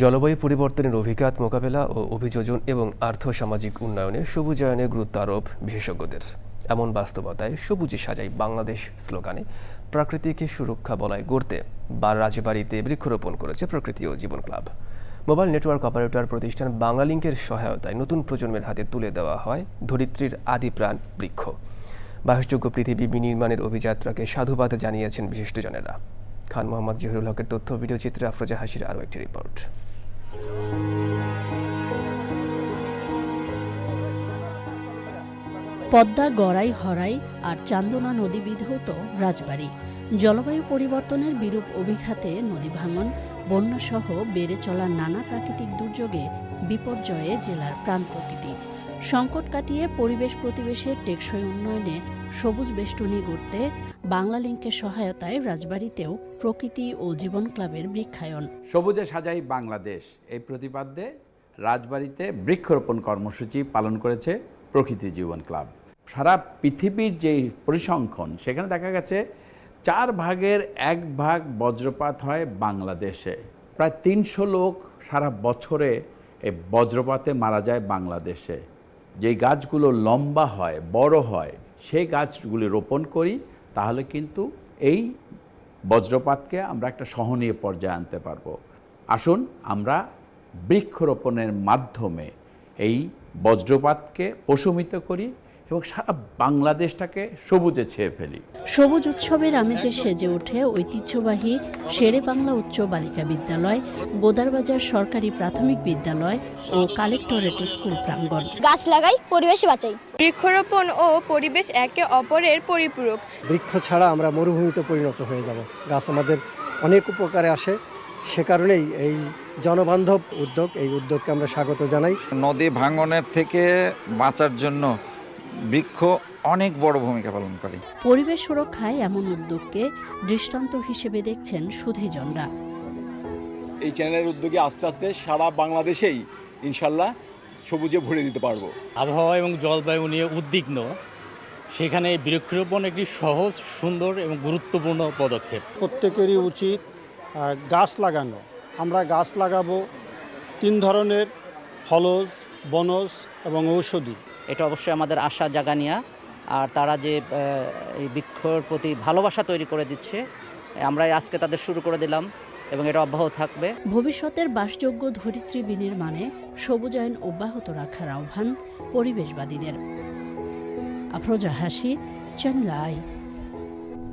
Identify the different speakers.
Speaker 1: জলবায়ু পরিবর্তনের অভিঘাত মোকাবেলা ও অভিযোজন এবং আর্থসামাজিক উন্নয়নে সবুজায়নে গুরুত্ব আরোপ বিশেষজ্ঞদের। এমন বাস্তবতায় সবুজে সাজাই বাংলাদেশ স্লোগানে প্রাকৃতিকে সুরক্ষা বলায় গড়তে। বা রাজবাড়িতে বৃক্ষরোপণ করেছে প্রকৃতি ও জীবন ক্লাব। মোবাইল নেটওয়ার্ক অপারেটর প্রতিষ্ঠান বাংলালিংকের সহায়তায় নতুন প্রজন্মের হাতে তুলে দেওয়া হয় ধরিত্রীর আদি প্রাণ বৃক্ষ। বাসযোগ্য পৃথিবী বিনির্মাণের অভিযাত্রাকে সাধুবাদ জানিয়েছেন বিশিষ্টজনেরা। খান মোহাম্মদ জহিরুল হকের তথ্য ভিডিও চিত্রে আফরোজা হাসির আরও একটি রিপোর্ট।
Speaker 2: পদ্মা গড়াই হরাই আর চান্দনা নদী বিধৌত রাজবাড়ি। জলবায়ু পরিবর্তনের বিরূপ অভিঘাতে নদী ভাঙন, বন্যাসহ বেড়ে চলা নানা প্রাকৃতিক দুর্যোগে বিপর্যয়ে জেলার প্রাণ প্রকৃতি সংকট কাটিয়ে পরিবেশ প্রতিবেশের টেকসই উন্নয়নে সবুজ বেষ্টনী গড়তে বাংলা লিঙ্কের সহায়তায় রাজবাড়িতেও প্রকৃতি ও জীবন ক্লাবের বৃক্ষায়ন।
Speaker 3: সবুজে সাজাই বাংলাদেশ। এই প্রতিপাদ্যে রাজবাড়িতে বৃক্ষরোপণ কর্মসূচি পালন করেছে প্রকৃতি জীবন ক্লাব। সারা পৃথিবীর যে পরিসংখ্যান, সেখানে দেখা গেছে চার ভাগের এক ভাগ বজ্রপাত হয় বাংলাদেশে। প্রায় তিনশো লোক সারা বছরে এই বজ্রপাতে মারা যায় বাংলাদেশে। যেই গাছগুলো লম্বা হয়, বড় হয় সেই গাছগুলি রোপণ করি, তাহলে কিন্তু এই বজ্রপাতকে আমরা একটা সহনীয় পর্যায়ে আনতে পারব। আসুন, আমরা বৃক্ষরোপণের মাধ্যমে এই বজ্রপাতকে প্রশমিত করি এবং সারা বাংলাদেশটাকে সবুজে ছেয়ে ফেলি।
Speaker 2: সবুজ উৎসবের আমেজে সেজে ওঠে ঐতিহ্যবাহী শেরে বাংলা উচ্চ বালিকা বিদ্যালয় গোদারবাজার সরকারি প্রাথমিক বিদ্যালয় ও কালেক্টরেট স্কুল প্রাঙ্গণ।
Speaker 4: গাছ লাগাই পরিবেশ বাঁচাই।
Speaker 5: বৃক্ষরোপণ ও পরিবেশ একে অপরের পরিপূরক।
Speaker 6: বৃক্ষ ছাড়া আমরা মরুভূমিতে পরিণত হয়ে যাব। গাছ আমাদের অনেক উপকারে আসে। সে কারণেই এই জনবান্ধব উদ্যোগ এই উদ্যোগকে আমরা স্বাগত জানাই।
Speaker 7: নদী ভাঙনের থেকে বাঁচার জন্য বৃক্ষ অনেক বড় ভূমিকা পালন করে।
Speaker 2: পরিবেশ সুরক্ষায় এমন উদ্যোগকে দৃষ্টান্ত হিসেবে দেখছেন সুধীজনরা।
Speaker 8: এই চ্যানেলের উদ্যোগে আস্তে আস্তে সারা বাংলাদেশেই ইনশাল্লাহ সবুজে ভরে দিতে পারব।
Speaker 9: আবহাওয়া এবং জলবায়ু নিয়ে উদ্বিগ্ন। সেখানে বৃক্ষরোপণ একটি সহজ সুন্দর এবং গুরুত্বপূর্ণ পদক্ষেপ।
Speaker 10: প্রত্যেকেরই উচিত গাছ লাগানো। আমরা গাছ লাগাবো তিন ধরনের ফলজ বনজ এবং ঔষধি।
Speaker 11: এটা অবশ্যই আমাদের আশা জাগানিয়া। আর তারা যে এই বৃক্ষর প্রতি ভালোবাসা তৈরি করে দিচ্ছে আমরা আজকে তাদের শুরু করে দিলাম এবং এটা অব্যাহত থাকবে।
Speaker 2: ভবিষ্যতের বাসযোগ্য ধরিত্রী বিনির্মাণে সবুজায়ন অব্যাহত রাখার আহ্বান পরিবেশবাদীদের। আফরোজা হাসি চ্যানেল আই।